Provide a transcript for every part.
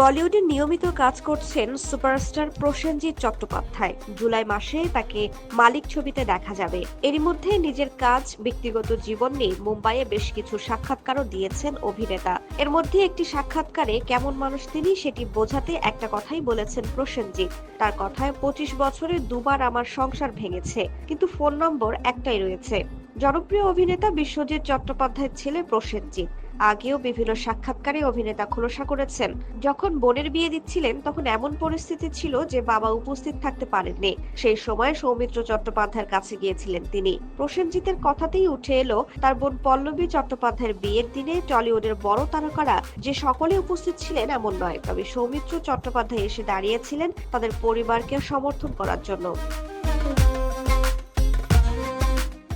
বলিউডে নিয়মিত কাজ করছেন সুপারস্টার প্রসেনজিৎ চট্টোপাধ্যায়। জুলাই মাসে তাকে মালিক ছবিতে দেখা যাবে। এরই মধ্যে নিজের কাজ, ব্যক্তিগত জীবন নিয়ে মুম্বাইয়ে বেশ কিছু সাক্ষাৎকারও দিয়েছেন অভিনেতা। এর মধ্যে একটি সাক্ষাৎকারে কেমন মানুষ তিনি সেটি বোঝাতে একটা কথাই বলেছেন প্রসেনজিৎ। তার কথায়, পঁচিশ বছরে দুবার আমার সংসার ভেঙেছে, কিন্তু ফোন নম্বর একটাই রয়েছে। জনপ্রিয় অভিনেতা বিশ্বজিৎ চট্টোপাধ্যায়ের ছেলে প্রসেনজিৎ। আগেও বিভিন্ন সাক্ষাৎকারে অভিনেতা খোলসা করেছেন। যখন বোনের বিয়ে দিচ্ছিলেন, তখন এমন পরিস্থিতি ছিল যে বাবা উপস্থিত থাকতে পারেননি। সেই সময় সৌমিত্র চট্টোপাধ্যায়ের কাছে গিয়েছিলেন তিনি। প্রসেনজিতের কথাতেই উঠে এলো, তার বোন পল্লবী চট্টোপাধ্যায়ের বিয়ের দিনে টলিউডের বড় তারকারা যে সকলে উপস্থিত ছিলেন, এমন নয়। তবে সৌমিত্র চট্টোপাধ্যায় এসে দাঁড়িয়েছিলেন তাদের পরিবারকে সমর্থন করার জন্য।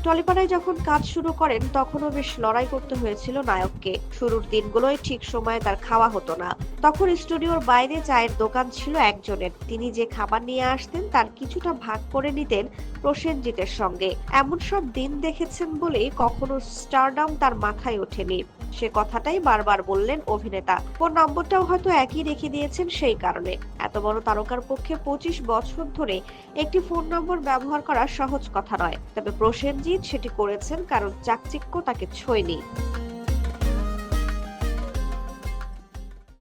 টলিপাড়ায় যখন কাজ শুরু করেন, তখনও বেশ লড়াই করতে হয়েছিল নায়ককে। শুরুর দিনগুলোয় ঠিক সময়ে তার খাওয়া হতো না। তখন স্টুডিওর বাইরে চায়ের দোকান ছিল একজনের। তিনি যে খাবার নিয়ে আসতেন, তার কিছুটা ভাগ করে নিতেন প্রসেনজিতের সঙ্গে। এমন সব দিন দেখেছেন বলেই কখনো স্টারডাম তার মাথায় ওঠেনি। সে কথাটাই বারবার বললেন অভিনেতা। ফোন নম্বরটাও হয়তো একই রেখে দিয়েছেন সেই কারণে। এত বড় তারকার পক্ষে পঁচিশ বছর ধরে একটি ফোন নম্বর ব্যবহার করা সহজ কথা নয়। তবে প্রসেনজিৎ সেটি করেছেন কারণ চাকচিক্য তাকে ছোঁয়নি।